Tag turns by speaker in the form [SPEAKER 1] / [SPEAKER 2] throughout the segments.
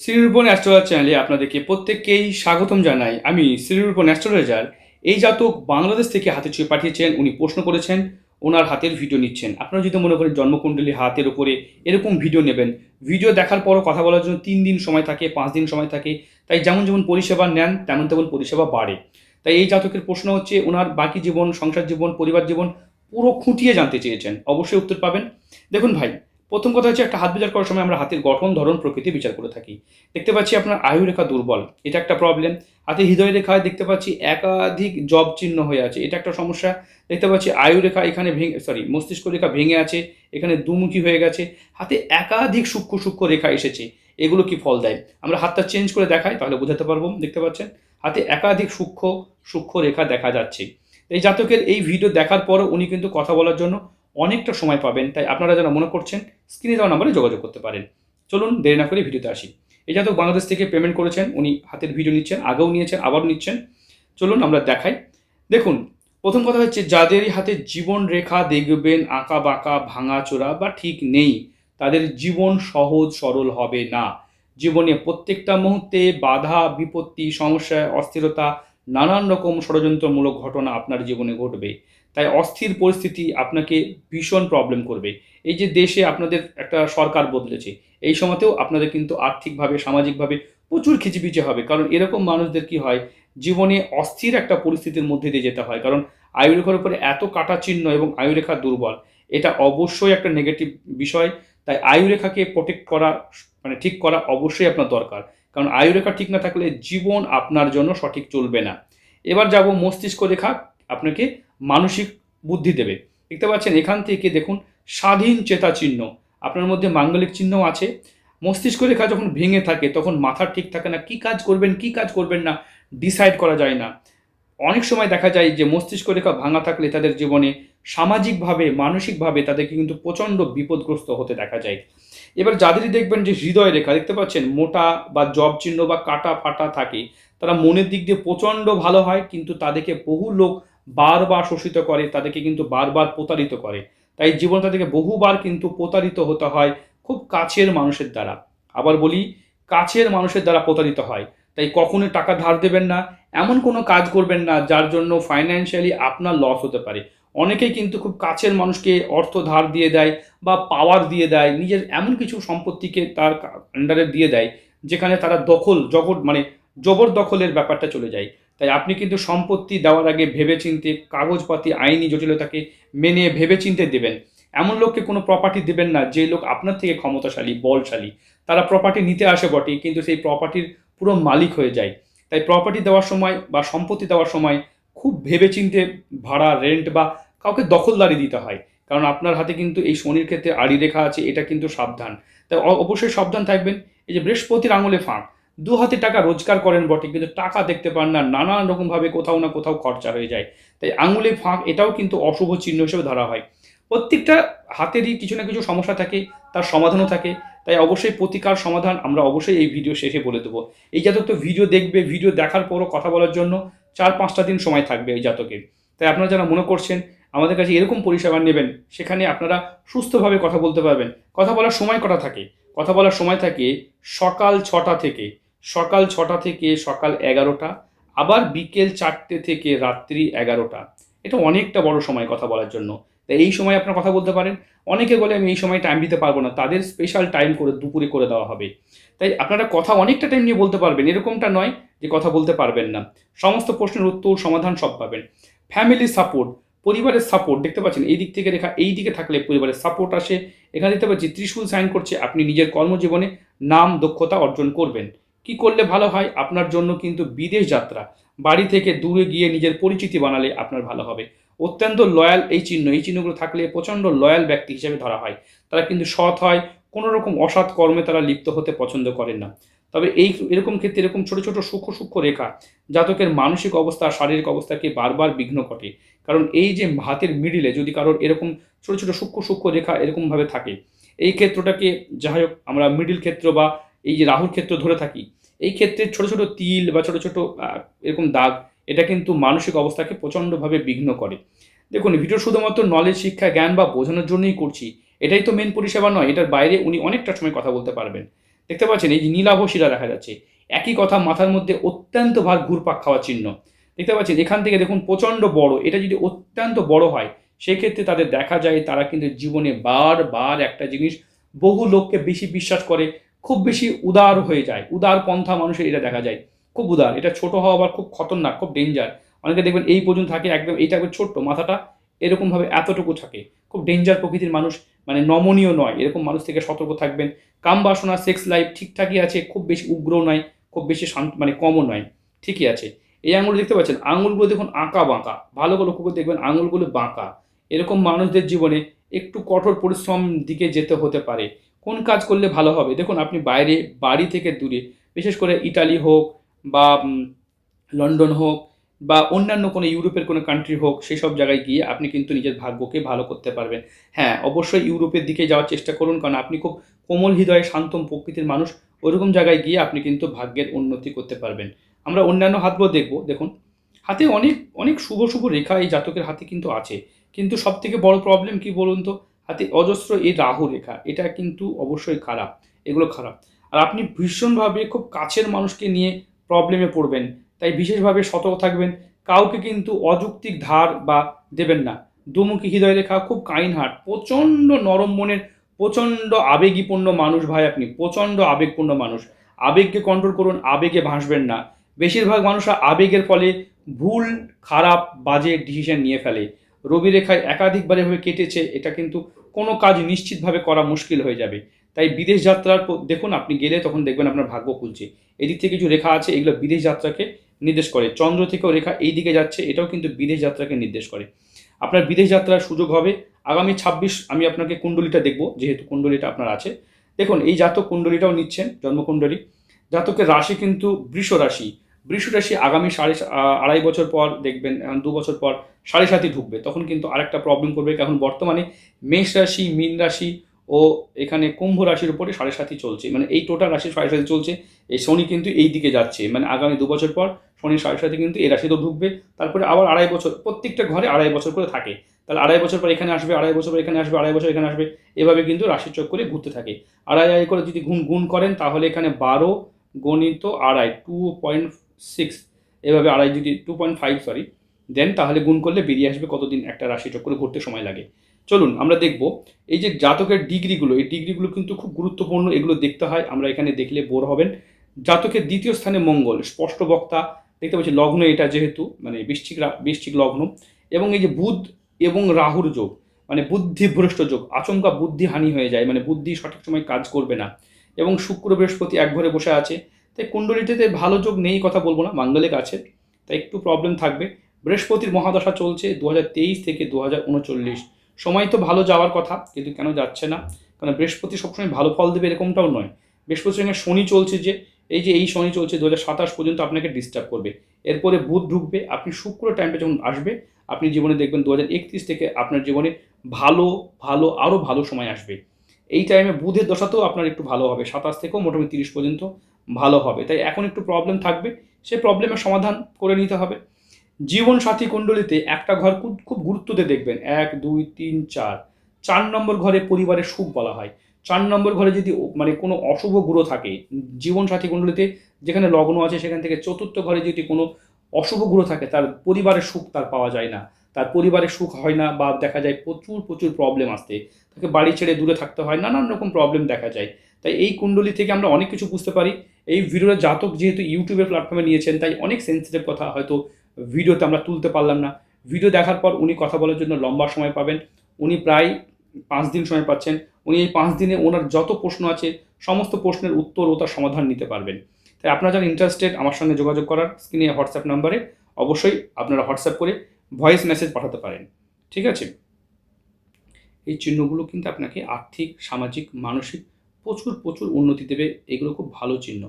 [SPEAKER 1] Shrirupan astrologer চ্যানেলে আপনাদেরকে প্রত্যেককেই স্বাগতম জানাই। আমি শ্রীরূপন অ্যাস্ট্রোলজার এই জাতক বাংলাদেশ থেকে হাতে ছুঁয়ে পাঠিয়েছেন, উনি প্রশ্ন করেছেন, ওনার হাতের ভিডিও নিচ্ছেন। আপনারা যদি মনে করেন জন্মকুণ্ডলী হাতের উপরে এরকম ভিডিও নেবেন ভিডিও দেখার পরও কথা বলার জন্য তিন দিন সময় থাকে, পাঁচ দিন সময় থাকে, তাই যেমন যেমন পরিষেবা নেন, তেমন তেমন পরিষেবা বাড়ে। তাই এই জাতকের প্রশ্ন হচ্ছে, ওনার বাকি জীবন, সংসার জীবন, পরিবার জীবন পুরো খুঁটিয়ে জানতে চেয়েছেন। অবশ্যই উত্তর পাবেন। দেখুন ভাই প্রথম কথা হচ্ছে একটা হাত বিচার করার সময় আমরা হাতের গঠন, ধরন, প্রকৃতি বিচার করে থাকি। দেখতে পাচ্ছি আপনার আয়ু রেখা দুর্বল। এটা একটা প্রবলেম হাতে হৃদয় রেখায় দেখতে পাচ্ছি একাধিক জব চিহ্ন হয়ে আছে। এটা একটা সমস্যা। দেখতে পাচ্ছি আয়ু রেখা এখানে ভেঙে সরি মস্তিষ্ক রেখা ভেঙে আছে। এখানে দুমুখী হয়ে গেছে। হাতে একাধিক সূক্ষ্ম সূক্ষ্ম রেখা এসেছে। এগুলো কি ফল দেয়? আমরা হাতটা চেঞ্জ করে দেখাই, তাহলে বোঝাতে পারব। দেখতে পাচ্ছেন? হাতে একাধিক সূক্ষ্ম সূক্ষ্ম রেখা দেখা যাচ্ছে। এই জাতকের এই ভিডিও দেখার পরও উনি কিন্তু কথা বলার জন্য অনেকটা সময় পাবেন, তাই আপনারা যারা মনে করছেন স্ক্রিনে দেওয়া নাম্বারে যোগাযোগ করতে পারেন। চলুন দেরি না করে ভিডিওতে আসি। এই জাতক বাংলাদেশ থেকে পেমেন্ট করেছেন, উনি হাতের ভিডিও নিচ্ছেন, আগেও নিয়েছেন, আবারও নিচ্ছেন। চলুন আমরা দেখাই। দেখুন, প্রথম কথা হচ্ছে যাদের হাতে জীবন রেখা দেখবেন, আঁকা বাঁকা ভাঙাচোরা বা ঠিক নেই, তাদের জীবন সহজ সরল হবে না। জীবনে প্রত্যেকটা মুহূর্তে বাধা, বিপত্তি, সমস্যা, অস্থিরতা, নানান রকম ষড়যন্ত্রমূলক ঘটনা আপনার জীবনে ঘটবে। তাই অস্থির পরিস্থিতি আপনাকে ভীষণ প্রবলেম করবে। এই যে দেশে আপনাদের একটা সরকার বদলেছে, এই সময়তেও আপনাদের কিন্তু আর্থিকভাবে, সামাজিকভাবে প্রচুর খিচিপিচি হবে। কারণ এরকম মানুষদের কি হয়, জীবনে অস্থির একটা পরিস্থিতির মধ্যে দিয়ে যেতে হয়। কারণ আয়ুরেখার উপরে এত কাটা চিহ্ন এবং আয়ুরেখা দুর্বল, এটা অবশ্যই একটা নেগেটিভ বিষয়। তাই আয়ুরেখাকে প্রোটেক্ট করা মানে ঠিক করা অবশ্যই আপনার দরকার। কারণ আয়ুরেখা ঠিক না থাকলে জীবন আপনার জন্য সঠিক চলবে না। এবার যাব মস্তিষ্ক রেখা, আপনাকে মানসিক বুদ্ধি দেবে। দেখতে পাচ্ছেন এখান থেকে দেখুন স্বাধীন চেতা চিহ্ন। আপনার মধ্যে মাঙ্গলিক চিহ্নও আছে। মস্তিষ্ক রেখা যখন ভেঙে থাকে, তখন মাথা ঠিক থাকে না। কি কাজ করবেন, কি কাজ করবেন না ডিসাইড করা যায় না। অনেক সময় দেখা যায় যে মস্তিষ্ক রেখা ভাঙা থাকলে তাদের জীবনে সামাজিকভাবে, মানসিকভাবে তাদেরকে কিন্তু প্রচণ্ড বিপদগ্রস্ত হতে দেখা যায়। এবার যাদেরই দেখবেন যে হৃদয় রেখা, দেখতে পাচ্ছেন মোটা বা জব চিহ্ন বা কাটা ফাটা থাকে, তারা মনের দিক দিয়ে প্রচণ্ড ভালো হয়, কিন্তু তাদেরকে বহু লোক বারবার শোষিত করে, তাদেরকে কিন্তু বারবার প্রতারিত করে। তাই জীবনে তাদেরকে বহুবার কিন্তু প্রতারিত হতে হয় খুব কাছের মানুষের দ্বারা। আবার বলি, কাছের মানুষের দ্বারা প্রতারিত হয়। তাই কখনো টাকা ধার দেবেন না, এমন কোনো কাজ করবেন না, যার জন্য ফাইন্যান্সিয়ালি আপনার লস হতে পারে। অনেকেই কিন্তু খুব কাছের মানুষকে অর্থ ধার দিয়ে দেয় বা পাওয়ার দিয়ে দেয়, নিজের এমন কিছু সম্পত্তিকে তার আন্ডারে দিয়ে দেয়, যেখানে তারা দখল, জগৎ মানে জবরদখলের ব্যাপারটা চলে যায়। তাই আপনি কিন্তু সম্পত্তি দেওয়ার আগে ভেবেচিন্তে কাগজপাতি, আইনি জটিলতাকে মেনে ভেবেচিন্তে দেবেন। এমন লোককে কোনো প্রপার্টি দেবেন না, যে লোক আপনার থেকে ক্ষমতাশালী, বলশালী। তারা প্রপার্টি নিতে আসে বটে, কিন্তু সেই প্রপার্টির পুরো মালিক হয়ে যায়। তাই প্রপার্টি দেওয়ার সময় বা সম্পত্তি দেওয়ার সময় খুব ভেবেচিন্তে ভাড়া রেন্ট বা কাউকে দখলদারি দিতে হয়। কারণ আপনার হাতে কিন্তু এই শনির ক্ষেত্রে আড়ি রেখা আছে, এটা কিন্তু সাবধান। তাই অবশ্যই সাবধান থাকবেন। এই যে বৃহস্পতির আঙুলে ফাঁক দু হাতে টাকা রোজগার করেন বটে, কিন্তু টাকা দেখতে পান না, নানান রকমভাবে কোথাও না কোথাও খরচা হয়ে যায়। তাই আঙুলে ফাঁক, এটাও কিন্তু অশুভ চিহ্ন হিসেবে ধরা হয়। প্রত্যেকটা হাতেরই কিছু না কিছু সমস্যা থাকে, তার সমাধানও থাকে। তাই অবশ্যই প্রতিকার, সমাধান আমরা অবশ্যই এই ভিডিও শেষে বলে দেবো। এই জাতক তো ভিডিও দেখবে, ভিডিও দেখার পরও কথা বলার জন্য চার পাঁচটা দিন সময় থাকবে এই জাতকের। তাই আপনারা যারা মনে করছেন, আমাদের কাছে এরকম পরিষেবা নেবেন, সেখানে আপনারা সুস্থভাবে কথা বলতে পারবেন। কথা বলার সময় কটা থাকে? কথা বলার সময় থাকে সকাল ছটা থেকে। সকাল ছটা থেকে সকাল এগারোটা, আবার বিকেল চারটে থেকে রাত্রি এগারোটা। এটা অনেকটা বড় সময় কথা বলার জন্য। তাই এই সময় আপনারা কথা বলতে পারেন। অনেকে বলে, আমি এই সময় টাইম দিতে পারব না। তাদের স্পেশাল টাইম করে দুপুরে করে দেওয়া হবে। তাই আপনারা কথা অনেকটা টাইম নিয়ে বলতে পারবেন। এরকমটা নয় যে কথা বলতে পারবেন না। সমস্ত প্রশ্নের উত্তর, সমাধান সব পাবেন। ফ্যামিলি সাপোর্ট পরিবারের সাপোর্ট দেখতে পাচ্ছেন? এই দিক থেকে রেখা, এই দিকে থাকলে পরিবারের সাপোর্ট আসে। এখানে দেখতে পাচ্ছি, ত্রিশূল সাইন করছে। আপনি নিজের কর্মজীবনে নাম, দক্ষতা অর্জন করবেন। কি করলে ভালো হয়? আপনার জন্য কিন্তু বিদেশ যাত্রা। বাড়ি থেকে দূরে গিয়ে নিজের পরিচিতি বানালে আপনার ভালো হবে। অত্যন্ত লয়াল এই চিহ্ন। এই চিহ্নগুলো থাকলে প্রচণ্ড লয়াল ব্যক্তি হিসেবে ধরা হয়। তারা কিন্তু সৎ হয়, কোনো রকম অসৎ কর্মে তারা লিপ্ত হতে পছন্দ করেন না। তবে এই এরকম ক্ষেত্রে এরকম ছোট ছোট সূক্ষ্ম সূক্ষ্ম রেখা জাতকের মানসিক অবস্থা, শারীরিক অবস্থাকে বারবার বিঘ্ন ঘটে। কারণ এই যে হাতের মিডিলে যদি কারোর এরকম ছোট ছোট সূক্ষ্ম সূক্ষ্ম রেখা এরকমভাবে থাকে, এই ক্ষেত্রটাকে যাই হোক আমরা মিডিল ক্ষেত্র বা এই যে রাহুর ক্ষেত্র ধরে থাকি, এই ক্ষেত্রে ছোট ছোট তিল বা ছোট ছোট এরকম দাগ, এটা কিন্তু মানসিক অবস্থাকে প্রচণ্ডভাবে বিঘ্ন করে। দেখুন ভিডিও শুধুমাত্র নলেজ শিক্ষা, জ্ঞান বা বোঝানোর জন্যই করছি। এটাই তো মেন পরিষেবা নয়, এটার বাইরে উনি অনেকটা সময় কথা বলতে পারবেন। দেখতে পাচ্ছেন, এই যে নীলাভ শিরা দেখা যাচ্ছে, একই কথা মাথার মধ্যে অত্যন্ত ভার ঘুরপাক খাওয়ার চিহ্ন। দেখতে পাচ্ছেন, এখান থেকে দেখুন, প্রচণ্ড বড়, এটা যদি অত্যন্ত বড় হয়, সেক্ষেত্রে তাদের দেখা যায়, তারা কিন্তু জীবনে বারবার একটা জিনিস বহু লোককে বেশি বিশ্বাস করে খুব বেশি উদার হয়ে যায়। উদার পন্থা মানুষের এটা দেখা যায়। খুব উদার। এটা ছোট হওয়া আবার খুব খতরনাক, খুব ডেঞ্জার অনেকে দেখবেন এই পর্যন্ত থাকে, একদম এইটা একবার ছোট্ট, মাথাটা এরকমভাবে এতটুকু থাকে। খুব ডেঞ্জার প্রকৃতির মানুষ মানে নমনীয় নয়, এরকম মানুষ থেকে সতর্ক থাকবেন। কাম বাসনা সেক্স লাইফ ঠিকঠাকই আছে, খুব বেশি উগ্র নয়, খুব বেশি শান্ত মানে কমও নয়, ঠিকই আছে। এই আঙুল দেখতে পাচ্ছেন? আঙুলগুলো দেখুন আঁকা বাঁকা। ভালো করে লক্ষ্য করে দেখবেন আঙুলগুলো বাঁকা। এরকম মানুষদের জীবনে একটু কঠোর পরিশ্রম দিকে যেতে হতে পারে। কোন কাজ করলে ভালো হবে? দেখুন, আপনি বাইরে, বাড়ি থেকে দূরে, বিশেষ করে ইটালি হোক বা লন্ডন হোক বা অন্যান্য কোনো ইউরোপের কোনো কান্ট্রি হোক সেই সব জায়গায় গিয়ে আপনি কিন্তু নিজের ভাগ্যকে ভালো করতে পারবেন। হ্যাঁ অবশ্যই ইউরোপের দিকে যাওয়ার চেষ্টা করুন, কারণ আপনি খুব কোমল হৃদয়ে শান্তম প্রকৃতির মানুষ ওরকম জায়গায় গিয়ে আপনি কিন্তু ভাগ্যের উন্নতি করতে পারবেন। আমরা অন্যান্য হাতগুলো দেখব, দেখুন। হাতে অনেক অনেক শুভ শুভ রেখা এই জাতকের হাতে কিন্তু আছে। কিন্তু সব থেকে বড় প্রবলেম কি বলুন তো? হাতে অজস্র এই রাহু রেখা, এটা কিন্তু অবশ্যই খারাপ, এগুলো খারাপ। আর আপনি ভীষণভাবে খুব কাছের মানুষকে নিয়ে প্রবলেমে পড়বেন, তাই বিশেষভাবে সতর্ক থাকবেন, কাউকে কিন্তু অযৌক্তিক ধার বা দেবেন না। দুমুখী হৃদয় রেখা, খুব কাইন হার্ট প্রচণ্ড নরম মনের, প্রচণ্ড আবেগীপূর্ণ মানুষ ভাই আপনি, প্রচণ্ড আবেগপূর্ণ মানুষ। আবেগকে কন্ট্রোল করুন, আবেগে ভাসবেন না। বেশিরভাগ মানুষরা আবেগের ফলে ভুল, খারাপ, বাজে ডিসিশন নিয়ে ফেলে। রবি রেখায় একাধিকবার এভাবে কেটেছে, এটা কিন্তু কোনো কাজ নিশ্চিতভাবে করা মুশকিল হয়ে যাবে। তাই বিদেশ যাত্রার দেখুন, আপনি গেলে তখন দেখবেন আপনার ভাগ্য খুলছে। এদিক থেকে কিছু রেখা আছে, এগুলো বিদেশ যাত্রাকে নির্দেশ করে। চন্দ্র থেকেও রেখা এই দিকে যাচ্ছে, এটাও কিন্তু বিদেশ যাত্রাকে নির্দেশ করে। আপনার বিদেশ যাত্রার সুযোগ হবে আগামী ছাব্বিশ, আমি আপনাকে কুণ্ডলিটা দেখব, যেহেতু কুণ্ডলিটা আপনার আছে। দেখুন, এই জাতক কুণ্ডলিটাও নিচ্ছেন, জন্মকুণ্ডলী। জাতকের রাশি কিন্তু বৃষ রাশি বৃষ রাশি আগামী সাড়ে আড়াই বছর পর দেখবেন দু বছর পর সাড়ে সাতই ঢুকবে। তখন কিন্তু আরেকটা প্রবলেম করবে এখন বর্তমানে মেষ রাশি, মীন রাশি ও এখানে কুম্ভ রাশির উপরে সাড়ে সাতই চলছে। মানে এই টোটাল রাশি সাড়ে সাতই চলছে, এই শনি কিন্তু এই দিকে যাচ্ছে। মানে আগামী দু বছর পর শনি সাড়ে সাথে কিন্তু এই রাশিতেও ঢুকবে, তারপরে আবার আড়াই বছর, প্রত্যেকটা ঘরে আড়াই বছর করে থাকে। তাহলে আড়াই বছর পর এখানে আসবে, আড়াই বছর পর এখানে আসবে, আড়াই বছর এখানে আসবে, এভাবে কিন্তু রাশির চক্করে ঘুরতে থাকে। আড়াই আড়াই করে যদি গুণ গুণ করেন, তাহলে এখানে বারো গণিত আড়াই টু পয়েন্ট সিক্স এভাবে আড়াই যদি two point five sorry then তাহলে গুণ করলে বেরিয়ে আসবে কতদিন? একটা রাশি চক্রে ঘুরতে সময় লাগে। চলুন, আমরা দেখব, এই যে জাতকের ডিগ্রিগুলো এই ডিগ্রিগুলো কিন্তু খুব গুরুত্বপূর্ণ, এগুলো দেখতে হয়। আমরা এখানে দেখলে বোর হবেন। জাতকের দ্বিতীয় স্থানে মঙ্গল, স্পষ্ট বক্তা, দেখতে পাচ্ছি লগ্ন এটা যেহেতু মানে বৃশ্চিক বৃশ্চিক লগ্ন। এবং এই যে বুধ এবং রাহুর যোগ মানে বুদ্ধিভ্রষ্ট যোগ, আচমকা বুদ্ধি হানি হয়ে যায় মানে বুদ্ধি সঠিক সময় কাজ করবে না। এবং শুক্র বৃহস্পতি এক ঘরে বসে আছে তাই কুণ্ডলিটিতে ভালো যোগ নেই, কথা বলব না, মাঙ্গলিক আছে তাই একটু প্রবলেম থাকবে। বৃহস্পতির মহাদশা চলছে দু হাজার তেইশ থেকে দু হাজার উনচল্লিশ। সময় তো ভালো যাওয়ার কথা, কিন্তু কেন যাচ্ছে না? কারণ বৃহস্পতি সবসময় ভালো ফল দেবে এরকমটাও নয়। বৃহস্পতির সঙ্গে শনি চলছে যে, এই যে এই শনি চলছে দু পর্যন্ত আপনাকে ডিস্টার্ব করবে। এরপরে বুধ ঢুকবে, আপনি শুক্র টাইমটা যখন আসবে, আপনি জীবনে দেখবেন দু হাজার একত্রিশ থেকে আপনার জীবনে ভালো ভালো আরও ভালো সময় আসবে। এই টাইমে বুধের দশাতেও আপনার একটু ভালো হবে, সাতাশ থেকেও মোটামুটি তিরিশ পর্যন্ত। ভালো হবে। তাই এখন একটু প্রবলেম থাকবে সেই প্রবলেমের সমাধান করে নিতে হবে। জীবন সাথী কুণ্ডলিতে একটা ঘর খুব খুব গুরুত্ব দিয়ে দেখবেন। এক, দুই, তিন, চার। চার নম্বর ঘরে পরিবারের সুখ বলা হয়। চার নম্বর ঘরে যদি মানে কোনো অশুভ গ্রহ থাকে জীবন সাথী কুণ্ডলিতে যেখানে লগ্ন আছে, সেখান থেকে চতুর্থ ঘরে যদি কোনো অশুভ গ্রহ থাকে, তার পরিবারের সুখ তার পাওয়া যায় না। তার পরিবারের সুখ হয় না বা দেখা যায় প্রচুর প্রচুর প্রবলেম আসতে। তাকে বাড়ি ছেড়ে দূরে থাকতে হয়, নানান রকম প্রবলেম দেখা যায়। তাই এই কুণ্ডলী থেকে আমরা অনেক কিছু বুঝতে পারি। এই ভিডিওর জাতক যেহেতু ইউটিউবের প্ল্যাটফর্মে নিয়েছেন, তাই অনেক সেন্সিটিভ কথা হয়তো ভিডিওতে আমরা তুলতে পারলাম না। ভিডিও দেখার পর উনি কথা বলার জন্য লম্বা সময় পাবেন। উনি প্রায় পাঁচ দিন সময় পাচ্ছেন। উনি এই পাঁচ দিনে ওনার যত প্রশ্ন আছে, সমস্ত প্রশ্নের উত্তর ও তার সমাধান নিতে পারবেন। তাই আপনারা যারা ইন্টারেস্টেড আমার সঙ্গে যোগাযোগ করার স্ক্রিনে হোয়াটসঅ্যাপ নাম্বারে অবশ্যই আপনারা হোয়াটসঅ্যাপ করে ভয়েস মেসেজ পাঠাতে পারেন। ঠিক আছে? এই চিহ্নগুলো কিন্তু আপনাকে আর্থিক, সামাজিক, মানসিক প্রচুর প্রচুর উন্নতি দেবে, এগুলো খুব ভালো চিহ্ন।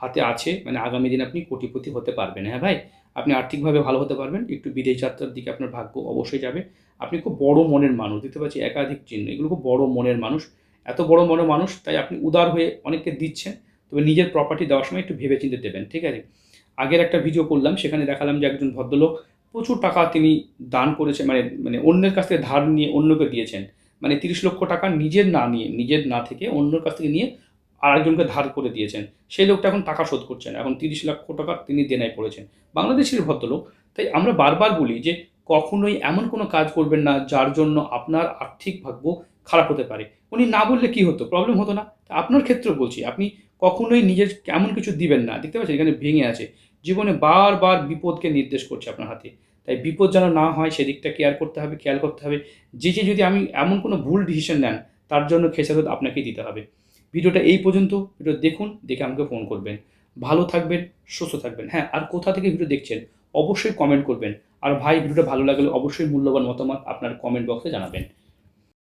[SPEAKER 1] হাতে আছে মানে আগামী দিন আপনি কোটিপতি হতে পারবেন। হ্যাঁ ভাই? আপনি আর্থিকভাবে ভালো হতে পারবেন, একটু বিদেশ যাত্রার দিকে আপনার ভাগ্য অবশ্যই যাবে। আপনি খুব বড় মনের মানুষ, দেখতে পাচ্ছি একাধিক চিহ্ন, এগুলো খুব বড় মনের মানুষ। এত বড় মনের মানুষ, তাই আপনি উদার হয়ে অনেককে দিচ্ছেন, তবে নিজের প্রপার্টি দেওয়ার সময় একটু ভেবে চিন্তে দেবেন, ঠিক আছে? আগের একটা ভিডিও করলাম, সেখানে দেখালাম যে একজন ভদ্রলোক প্রচুর টাকা তিনি দান করেছেন মানে মানে অন্যের কাছ থেকে ধার নিয়ে অন্যকে দিয়েছেন। মানে তিরিশ লক্ষ টাকা নিজের না নিয়ে, নিজের না থেকে অন্যর কাছ থেকে নিয়ে আরেকজনকে ধার করে দিয়েছেন। সেই লোকটা এখন টাকা শোধ করছেন এখন তিরিশ লক্ষ টাকা তিনি দেনায় পড়েছেন। বাংলাদেশের ভদ্রলোক, তাই আমরা বারবার বলি যে কখনোই এমন কোনো কাজ করবেন না যার জন্য আপনার আর্থিক ভাগ্য খারাপ হতে পারে। উনি না বললে কি হতো? প্রবলেম হতো না। আপনার ক্ষেত্রে বলছি, আপনি কখনোই নিজের এমন কিছু দিবেন না। দেখতে পাচ্ছেন, এখানে ভেঙে আছে। জীবনে বারবার বিপদকে নির্দেশ করছে আপনার হাতে। তাই বিপদ যেন না হয়, সেদিকটা কেয়ার করতে হবে, খেয়াল করতে হবে। যে যে যদি আমি এমন কোনো ভুল ডিসিশন নেন, তার জন্য খেসারত আপনাকে দিতে হবে। ভিডিওটা এই পর্যন্ত। ভিডিও দেখুন, দেখে আমাকে ফোন করবেন। ভালো থাকবেন, সুস্থ থাকবেন। হ্যাঁ আর কোথা থেকে ভিডিও দেখছেন? অবশ্যই কমেন্ট করবেন। আর ভাই, ভিডিওটা ভালো লাগলে অবশ্যই মূল্যবান মতামত আপনার কমেন্ট বক্সে জানাবেন।